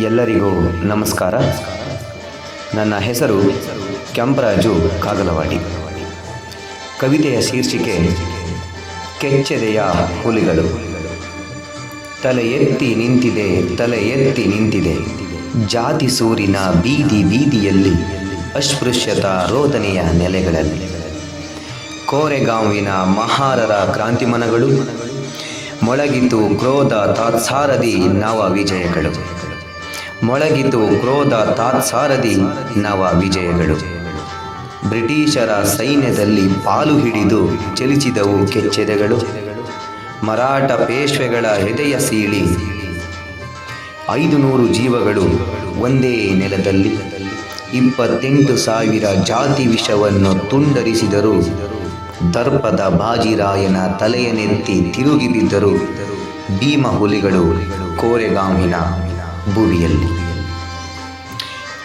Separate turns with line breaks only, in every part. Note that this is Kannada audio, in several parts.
ಎಲ್ಲರಿಗೂ ನಮಸ್ಕಾರ. ನನ್ನ ಹೆಸರು ಕೆಂಪರಾಜು ಕಾಗಲವಾಡಿ. ಕವಿತೆಯ ಶೀರ್ಷಿಕೆ, ಕೆಚ್ಚೆದೆಯ ಹುಲಿಗಳು. ತಲೆ ಎತ್ತಿ ನಿಂತಿದೆ, ತಲೆ ಎತ್ತಿ ನಿಂತಿದೆ. ಜಾತಿ ಸೂರಿನ ಬೀದಿ ಬೀದಿಯಲ್ಲಿ ಅಸ್ಪೃಶ್ಯತಾ ರೋದನೆಯ ನೆಲೆಗಳಲ್ಲಿ. ಕೋರೆಗಾಂವಿನ ಮಹಾರರ ಕ್ರಾಂತಿಮನಗಳು, ಮೊಳಗಿತು ಕ್ರೋಧ ತಾತ್ಸಾರದಿ ನವ ವಿಜಯಗಳು ಮೊಳಗಿತು ಕ್ರೋಧ ತಾತ್ಸಾರದಿ ನವ ವಿಜಯಗಳು. ಬ್ರಿಟಿಷರ ಸೈನ್ಯದಲ್ಲಿ ಪಾಲು ಹಿಡಿದು ಚಲಿಸಿದವು ಕೆಚ್ಚೆದೆಗಳು. ಮರಾಠ ಪೇಶ್ವೆಗಳ ಹೃದಯ ಸೀಳಿ. ಐದು ನೂರು ಜೀವಗಳು ಒಂದೇ ನೆಲದಲ್ಲಿ. ಇಪ್ಪತ್ತೆಂಟು ಸಾವಿರ ಜಾತಿ ವಿಷವನ್ನು ತುಂಡರಿಸಿದರು. ದರ್ಪದ ಬಾಜಿರಾಯನ ತಲೆಯನೆತ್ತಿ ತಿರುಗಿ ಬಿದ್ದರು ಭೀಮ ಹುಲಿಗಳು ಕೋರೆಗಾಂವಿನ ಭುವಿಯಲ್ಲಿ.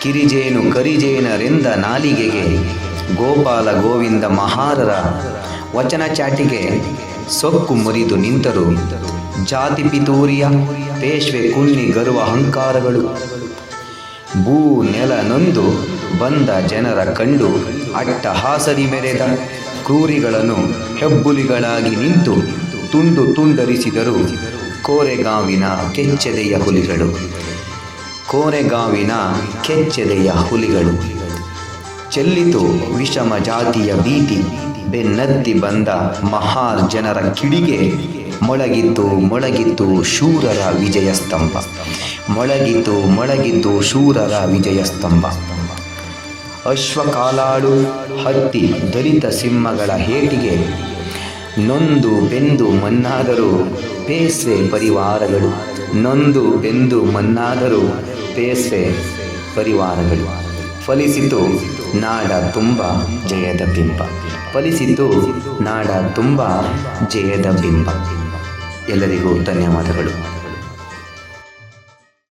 ಕಿರಿಜೇನು ಕರಿಜೇನರಿಂದ ನಾಲಿಗೆಗೆ ಗೋಪಾಲ ಗೋವಿಂದ ಮಹಾರರ ವಚನ ಚಾಟಿಗೆ ಸೊಕ್ಕು ಮುರಿದು ನಿಂತರು. ಜಾತಿ ಪಿತೂರಿಯ ಪೇಶ್ವೆ ಕುನ್ನಿ ಗರುವ ಅಹಂಕಾರಗಳು. ಭೂ ನೆಲ ನೊಂದು ಬಂದ ಜನರ ಕಂಡು ಅಟ್ಟಹಾಸದಿ ಮೆರೆದ ಕ್ರೂರಿಗಳನ್ನು ಹೆಬ್ಬುಲಿಗಳಾಗಿ ನಿಂತು ತುಂಡು ತುಂಡರಿಸಿದರು. ಕೋರೆಗಾಂವಿನ ಕೆಚ್ಚೆದೆಯ ಹುಲಿಗಳು. ಕೋರೆಗಾವಿನ ಕೆಚ್ಚೆದೆಯ ಹುಲಿಗಳು. ಚೆಲ್ಲಿತು ವಿಷಮ ಜಾತಿಯ ಭೀತಿ. ಬೆನ್ನತ್ತಿ ಬಂದ ಮಹಾರ್ ಜನರ ಕಿಡಿಗೆ ಮೊಳಗಿತ್ತು ಮೊಳಗಿತು ಶೂರರ ವಿಜಯ ಸ್ತಂಭ. ಮೊಳಗಿತು ಮೊಳಗಿತು ಶೂರರ ವಿಜಯ ಸ್ತಂಭ. ಅಶ್ವಕಾಲಾಡು ಹತ್ತಿ ದಲಿತ ಸಿಂಹಗಳ ಹೇಟಿಗೆ ನೊಂದು ಬೆಂದು ಮನ್ನಾದರೂ ಪೇಸ್ವೆ ಪರಿವಾರಗಳು. ನೊಂದು ಬೆಂದು ಮನ್ನಾದರೂ ಪೇಸ್ವೆ ಪರಿವಾರಗಳು. ಫಲಿಸಿತು ನಾಡ ತುಂಬ ಜಯದ ಬಿಂಬ. ಫಲಿಸಿತು ನಾಡ ತುಂಬ ಜಯದ ಬಿಂಬ. ಎಲ್ಲರಿಗೂ ಧನ್ಯವಾದಗಳು.